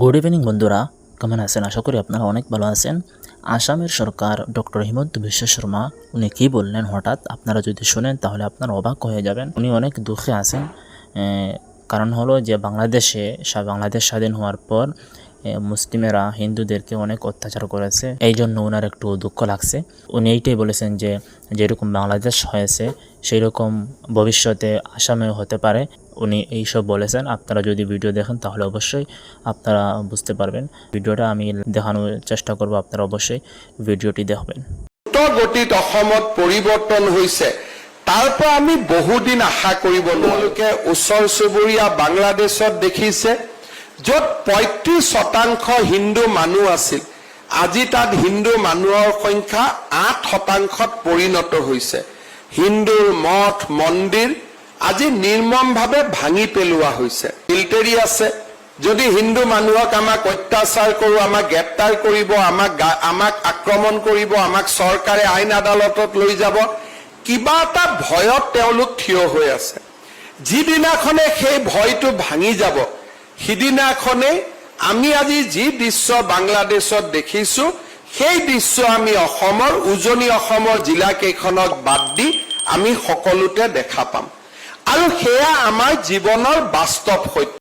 Good evening বন্ধুরা। কেমন আছেন? আশা করি আপনারা অনেক ভালো আছেন। আসামের সরকার ডক্টর হিমন্ত বিশ্ব শর্মা, উনি কী বললেন? হঠাৎ আপনারা যদি শোনেন, তাহলে আপনারা অবাক হয়ে যাবেন। উনি অনেক দুঃখে আছেন। কারণ হলো যে বাংলাদেশে বাংলাদেশ স্বাধীন হওয়ার পর মুসলিমেরা হিন্দুদেরকে অনেক অত্যাচার করেছে। এই জন্য ওনার একটু দুঃখ লাগছে। উনি এইটাই বলেছেন যে, যেরকম বাংলাদেশ হয়েছে সেই রকম ভবিষ্যতে আসামেও হতে পারে। উনি এইসব বলেছেন। আপনারা যদি ভিডিও দেখেন, তাহলে অবশ্যই আপনারা বুঝতে পারবেন। ভিডিওটা আমি দেখানোর চেষ্টা করব, আপনারা অবশ্যই ভিডিওটি দেখবেন। গতিত অসমত পৰিৱৰ্তন হৈছে। তাৰ পৰা আমি বহুদিন আশা কৰিব তেওঁলোকে ওচৰ চুবুৰীয়া বাংলাদেশত দেখিছে, য'ত পঁয়ত্ৰিশ শতাংশ হিন্দু মানুহ আছিল। আজি তাত হিন্দু মানুহৰ সংখ্যা আঠ শতাংশত পৰিণত হৈছে। হিন্দুৰ মঠ, মন্দিৰ আজি নিৰ্মমভাৱে ভাঙি পেলোৱা হৈছে। মিলিটেৰী আছে। যদি হিন্দু মানুহক আমাক অত্যাচাৰ কৰোঁ, আমাক গ্ৰেপ্তাৰ কৰিব, আমাক আমাক আক্ৰমণ কৰিব, আমাক চৰকাৰে আইন আদালতত লৈ যাব, কিবা এটা ভয়ত তেওঁলোক থিয় হৈ আছে। যিদিনাখনে সেই ভয়টো ভাঙি যাব সিদিনাখনেই আমি আজি যি দৃশ্য বাংলাদেশত দেখিছো, সেই দৃশ্য আমি অসমৰ, উজনি অসমৰ জিলাকেইখনক বাদ দি আমি সকলোতে দেখা পাম। আৰু সেয়া আমাৰ জীৱনৰ বাস্তৱ সত্য।